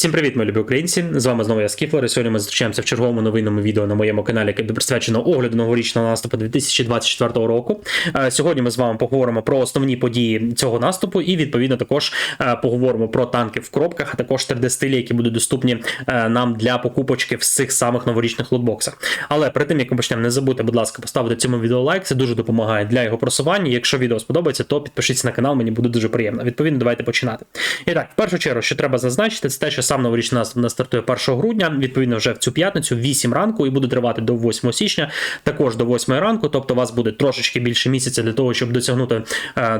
Всім привіт, мої любі українці! З вами знову я Скіфлер. І сьогодні ми зустрічаємося в черговому новинному відео на моєму каналі, яке буде присвячено огляду новорічного наступу 2024 року. Е, Сьогодні ми з вами поговоримо про основні події цього наступу, і відповідно також е, поговоримо про танки в коробках, а також 3D-стилі, які будуть доступні е, нам для покупочки в цих самих новорічних лотбоксах. Але перед тим як ми почнемо, не забудьте, будь ласка, поставити цьому відео лайк. Це дуже допомагає для його просування. Якщо відео сподобається, то підпишіться на канал, мені буде дуже приємно. Відповідно, давайте починати. І так, в першу чергу, що треба зазначити, це те, що сам наступ у нас стартує 1 грудня, відповідно, вже в цю п'ятницю, 8 ранку, і буде тривати до 8 січня, також до 8 ранку. Тобто, у вас буде трошечки більше місяця для того, щоб досягнути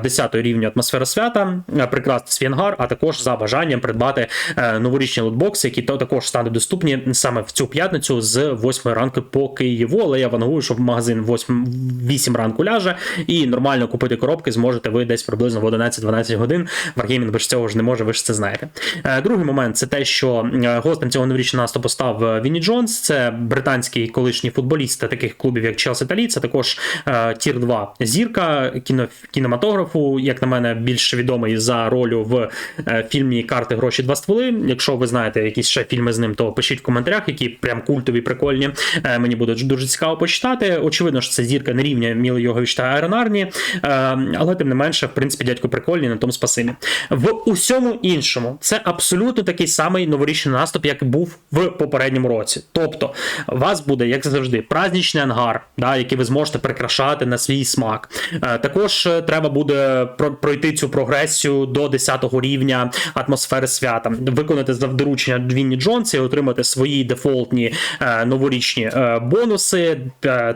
10 рівня атмосфери свята, е, прикрасти свій ангар, а також за бажанням придбати е, новорічні лотбокси, які також стануть доступні саме в цю п'ятницю з 8 ранку по Києву. Але я вангую, що в магазин 8, 8 ранку ляже, і нормально купити коробки зможете ви десь приблизно в 11-12 годин. Wargaming без цього ж не може, ви ж це знаєте. Е, Другий момент це те, що е, гостем цього новорічного наступу став е, Вінні Джонс. Це британський колишній футболіст таких клубів, як Челсі та Ліц, а також е, Тір 2 зірка кіно, кінематографу, як на мене, більш відомий за роль в фільмі Карти, гроші, два стволи. Якщо ви знаєте якісь ще фільми з ним, то пишіть в коментарях, які прям культові, прикольні. Мені буде дуже цікаво почитати. Очевидно, що це зірка не рівня Міли Йогович та Айронарні, е, але тим не менше, в принципі, дядько прикольний на тому спасибі. В усьому іншому це абсолютно такий самий новорічний наступ, як був в попередньому році. Тобто, у вас буде, як завжди, праздничний ангар, да, який ви зможете прикрашати на свій смак. Е, Також е, треба буде про- пройти цю прогресію до 10-го рівня атмосфери свята, виконати за доручення Вінні Джонса і отримати свої дефолтні е, новорічні бонуси.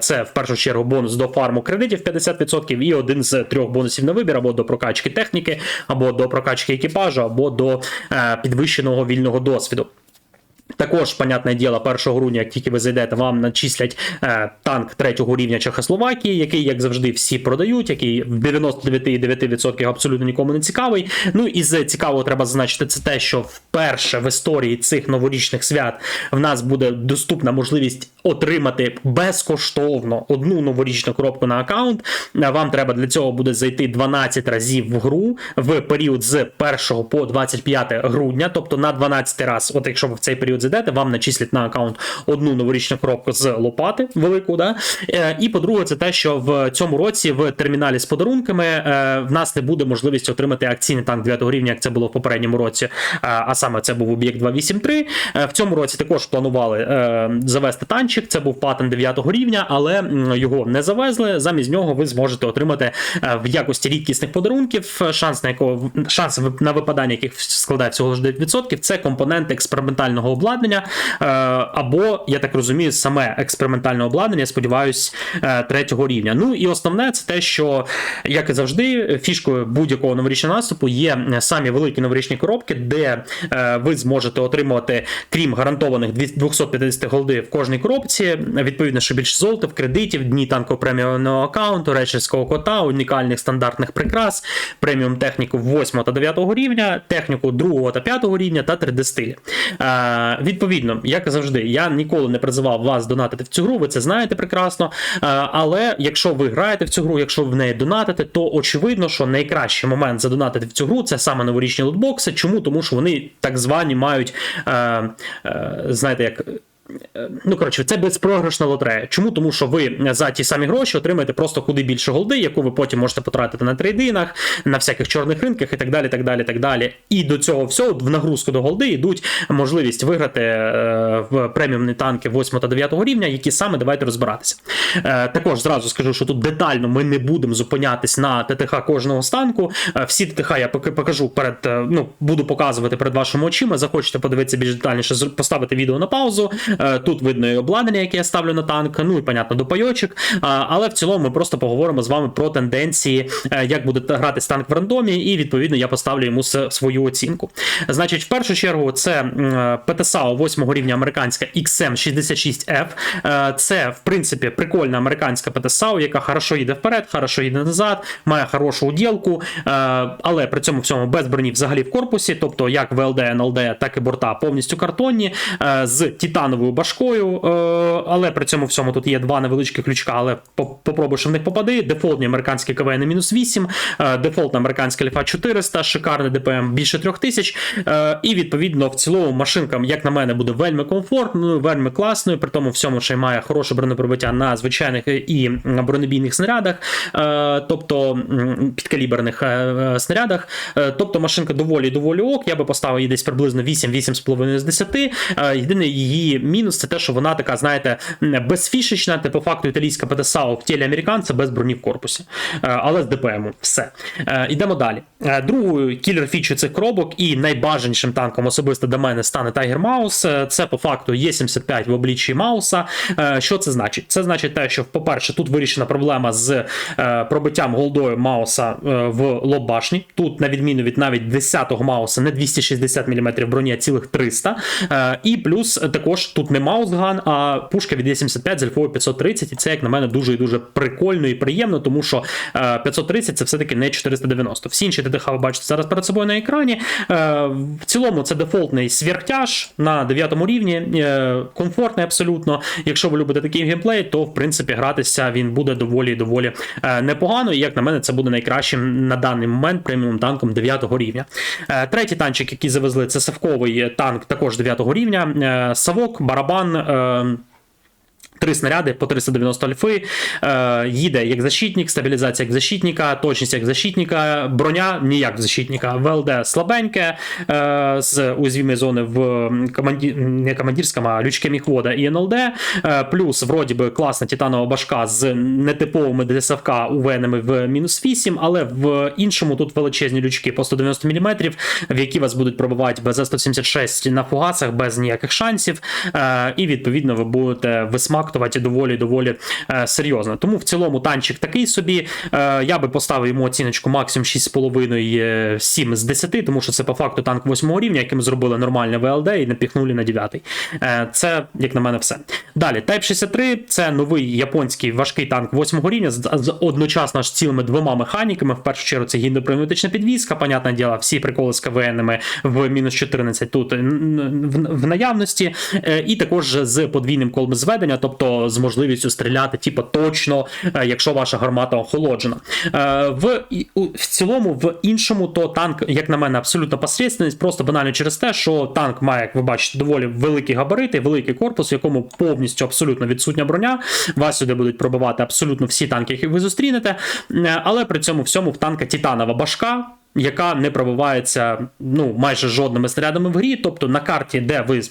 Це в першу чергу бонус до фарму кредитів 50% і один з трьох бонусів на вибір або до прокачки техніки, або до прокачки екіпажу, або до підвищеного вільного досвіду. Також, понятне діло, 1 грудня, як тільки ви зайдете, вам начислять е, танк третього рівня Чехословакії, який, як завжди, всі продають, який в 99,9% абсолютно нікому не цікавий. Ну і з цікавого треба зазначити це те, що вперше в історії цих новорічних свят в нас буде доступна можливість отримати безкоштовно одну новорічну коробку на аккаунт. Вам треба для цього буде зайти 12 разів в гру в період з 1 по 25 грудня, тобто на 12 раз, от якщо ви в цей період зайдете, вам начислять на аккаунт одну новорічну коробку з лопати велику. Да? Е, І по-друге, це те, що в цьому році в терміналі з подарунками е, в нас не буде можливості отримати акційний танк 9 рівня, як це було в попередньому році. Е, А саме це був об'єкт 283. Е, В цьому році також планували завести танчик. Це був патент 9 рівня, але його не завезли. Замість нього ви зможете отримати е, в якості рідкісних подарунків, шанс на якого шанс на випадання яких складає всього ж 9%. Це компонент експериментального обладнання, е, або я так розумію, саме експериментальне обладнання. Сподіваюсь, е, третього рівня. Ну і основне це те, що як і завжди, фішкою будь-якого новорічного наступу є самі великі новорічні коробки, де ви зможете отримувати, крім гарантованих 250 голди в кожній коробці, відповідно, що більше золота, кредитів, дні танкового преміумного аккаунту, речерського кота, унікальних стандартних прикрас, преміум техніку 8 та 9 рівня, техніку 2 та 5 рівня та 3D стилі. Е, відповідно, як завжди, я ніколи не призивав вас донатити в цю гру, ви це знаєте прекрасно. Е, але якщо ви граєте в цю гру, якщо ви в неї донатите, то очевидно, що найкращий момент задонатити в цю гру це саме новорічні лутбокси. Чому? Тому що вони так звані мають, е, е, знаєте, як. Ну, коротше, це безпрограшна лотерея. Чому? Тому що ви за ті самі гроші отримаєте просто куди більше голди, яку ви потім можете потратити на трейдинах, на всяких чорних ринках і так далі. так далі, так далі. І до цього всього в нагрузку до голди йдуть можливість виграти е, в преміумні танки 8 та 9 рівня, які саме давайте розбиратися. Е, Також зразу скажу, що тут детально ми не будемо зупинятись на ТТХ кожного станку. Е, Всі ТТХ я покажу перед, ну, буду показувати перед вашими очима. Захочете подивитися більш детальніше, поставити відео на паузу. Е, Тут видно і обладнання, яке я ставлю на танк, ну і понятно, до пайочок. Але в цілому ми просто поговоримо з вами про тенденції, е, як буде грати танк в рандомі, і відповідно я поставлю йому свою оцінку. Значить, в першу чергу, це ПТСАО 8 рівня американська XM66F. Е, Це, в принципі, прикольна американська ПТСАО, яка хорошо їде вперед, хорошо їде назад, має хорошу уділку, е, але при цьому всьому без броні взагалі в корпусі, тобто як ВЛД, НЛД, так і борта повністю картонні, е, з титановою новою башкою, е, але при цьому всьому тут є два невеличкі ключка, але по- попробуй, що в них попади. Дефолтні американські КВН мінус 8, е, дефолтна американська ліфа 400, шикарний ДПМ більше 3000. е, І відповідно в цілому машинка, як на мене, буде вельми комфортною, вельми класною, при тому всьому ще й має хороше бронепробиття на звичайних і бронебійних снарядах, е, тобто підкаліберних е, е, снарядах. Е, Тобто машинка доволі доволі ок. Я би поставив її десь приблизно 8-8,5 з 10. Е, Єдиний її мінус це те, що вона така, знаєте, безфішечна, типу факту італійська ПТСАУ в тілі американця без броні в корпусі. Е, Але з ДПМу. Все. Е, Йдемо далі. Е, Другою кілер фічою цих коробок і найбажанішим танком особисто для мене стане Mouse. Е, Це по факту Є75 в обличчі Мауса. Що це значить? Це значить те, що, по-перше, тут вирішена проблема з пробиттям голдою Мауса в лоб башні. Тут, на відміну від навіть 10-го Мауса, не 260 мм броні, а цілих 300. Е, І плюс також тут не маусган, а пушка від Є75 з альфою 530. І це, як на мене, дуже і дуже прикольно і приємно, тому що е, 530 це все-таки не 490. Всі інші ТТХ ви бачите зараз перед собою на екрані. Е, В цілому це дефолтний сверхтяж на 9 рівні, е, комфортний абсолютно. Якщо ви любите такий геймплей, то в принципі гратися він буде доволі доволі е, непогано. І як на мене, це буде найкращим на даний момент преміум танком 9 рівня. Е, Третій танчик, який завезли, це савковий танк також 9 рівня. Е, Савок, барабан. е, Три снаряди по 390 альфи. Е, їде як защитник, стабілізація як защитника, точність як защитника, броня ніяк защитника. ВЛД слабеньке е, з уязвимої зони в команді... не командирському, а лючке міхвода і НЛД. Е, плюс, вроді би, класна титанова башка з нетиповими ДСФК УВНами в мінус 8, але в іншому тут величезні лючки по 190 мм, в які вас будуть пробивати без 176 на фугасах, без ніяких шансів. Е, і відповідно ви будете висмактувати доволі доволі е, серйозно. Тому в цілому танчик такий собі. Е, я би поставив йому оціночку максимум 6,5 7 з 10, тому що це по факту танк 8 рівня, яким зробили нормальне ВЛД і напіхнули на 9. Е, це, як на мене, все. Далі, Type 63 це новий японський важкий танк 8 рівня з, з одночасно ж цілими двома механіками. В першу чергу це гідропневматична підвізка, понятне діло, всі приколи з КВНами в мінус 14 тут н- в, в наявності, Е, і також з подвійним колом зведення, тобто з можливістю стріляти, типу, точно, е, якщо ваша гармата охолоджена. Е, В, в цілому, в іншому, то танк, як на мене, абсолютно посередственність, просто банально через те, що танк має, як ви бачите, доволі великі габарити, великий корпус, в якому повністю абсолютно відсутня броня. Вас сюди будуть пробивати абсолютно всі танки, які ви зустрінете. Е, Але при цьому всьому в танка титанова башка яка не пробивається ну майже жодними снарядами в грі. Тобто на карті, де ви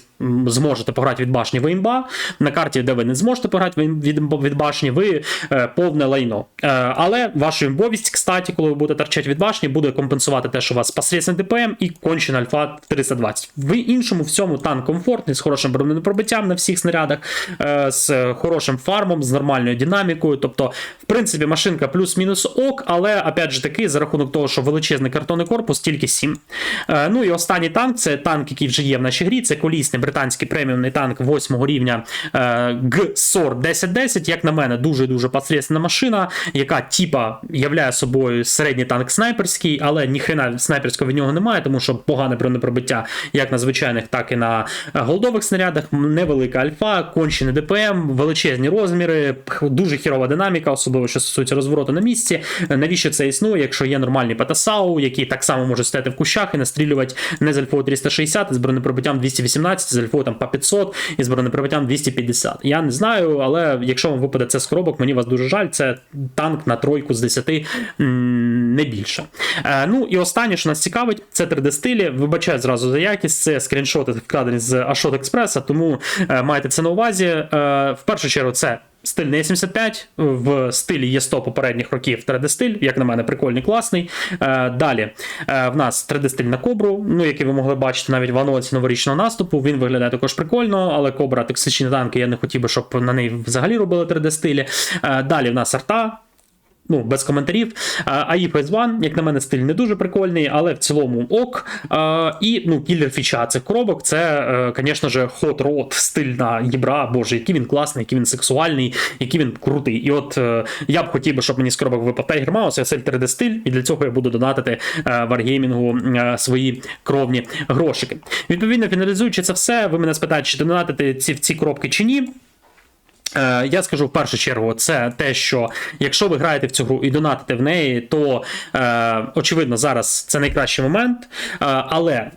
зможете пограти від башні, ви імба, на карті, де ви не зможете пограти від, від, башні, ви е, повне лайно. Е, але вашу імбовість, кстати, коли ви будете торчати від башні, буде компенсувати те, що у вас посередний ДПМ і кончена альфа 320. В іншому всьому танк комфортний, з хорошим бронепробиттям на всіх снарядах, е, з хорошим фармом, з нормальною динамікою. Тобто, в принципі, машинка плюс-мінус ок, але опять же таки, за рахунок того, що величезний картонний корпус, тільки 7. Е, ну і останній танк це танк, який вже є в нашій грі. Це колісний британський преміумний танк 8 рівня е, GSOR 1010. Як на мене, дуже дуже посередственна машина, яка типа являє собою середній танк снайперський, але ніхрена снайперського від нього немає, тому що погане бронепробиття як на звичайних, так і на е, голдових снарядах. Невелика альфа, кончений ДПМ, величезні розміри, дуже хірова динаміка, особливо що стосується розвороту на місці. Навіщо це існує, якщо є нормальний ПТСАУ, який так само може стояти в кущах і настрілювати не з альфою 360, а з бронепробиттям 218, з альфою там по 500 і з бронепробиттям 250. Я не знаю, але якщо вам випаде це з коробок, мені вас дуже жаль. Це танк на тройку з 10, не більше. Е, ну і останнє, що нас цікавить, це 3D стилі. Вибачаю зразу за якість. Це скріншоти вкладені з Ashot Express, тому е, майте це на увазі. Е, в першу чергу, це. Стиль не 75 в стилі є 100 попередніх років 3D стиль, як на мене, прикольний, класний. Е, далі е, в нас 3D стиль на кобру, ну який ви могли бачити навіть в анонсі новорічного наступу. Він виглядає також прикольно, але кобра токсичні танки. Я не хотів би, щоб на неї взагалі робили 3D стилі. Е, далі в нас арта. Ну, без коментарів. Phase One, як на мене, стиль не дуже прикольний, але в цілому ок. І ну, кілер фіча цих коробок це, звісно ж, hot rod, стильна єбра. Боже, який він класний, який він сексуальний, який він крутий. І от е, я б хотів би, щоб мені з коробок випав Tiger Mouse, SL 3D стиль, і для цього я буду донатити Wargaming е, свої кровні грошики. Відповідно, фіналізуючи це все, ви мене спитаєте, чи донатити ці в ці коробки чи ні. Е, Я скажу в першу чергу, це те, що якщо ви граєте в цю гру і донатите в неї, то е, очевидно зараз це найкращий момент. Е, але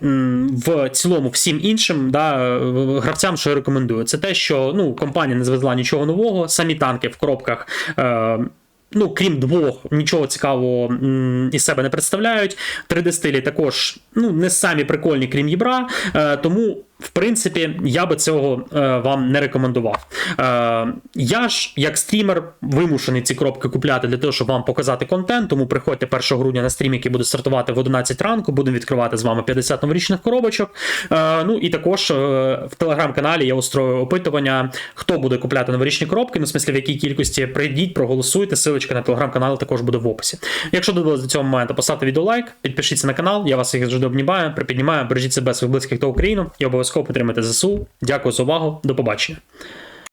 в цілому всім іншим да, гравцям, що я рекомендую, це те, що ну, компанія не звезла нічого нового, самі танки в коробках. Ну, крім двох, нічого цікавого із себе не представляють. 3D-стилі також ну, не самі прикольні, крім єбра. Тому, в принципі, я би цього е, вам не рекомендував. Е, я ж, як стрімер, вимушений ці коробки купляти для того, щоб вам показати контент. Тому приходьте 1 грудня на стрім, який буде стартувати в 11 ранку. Будемо відкривати з вами 50 новорічних коробочок. Е, ну і також е, в телеграм-каналі я устрою опитування, хто буде купляти новорічні коробки. Ну, в смислі, в якій кількості прийдіть, проголосуйте. Силочка на телеграм-канал також буде в описі. Якщо додивилися до цього моменту, поставте відео лайк, підпишіться на канал. Я вас всіх завжди обнімаю, припіднімаю, бережіть себе своїх близьких та Україну і обов'язково підтримайте ЗСУ. Дякую за увагу. До побачення.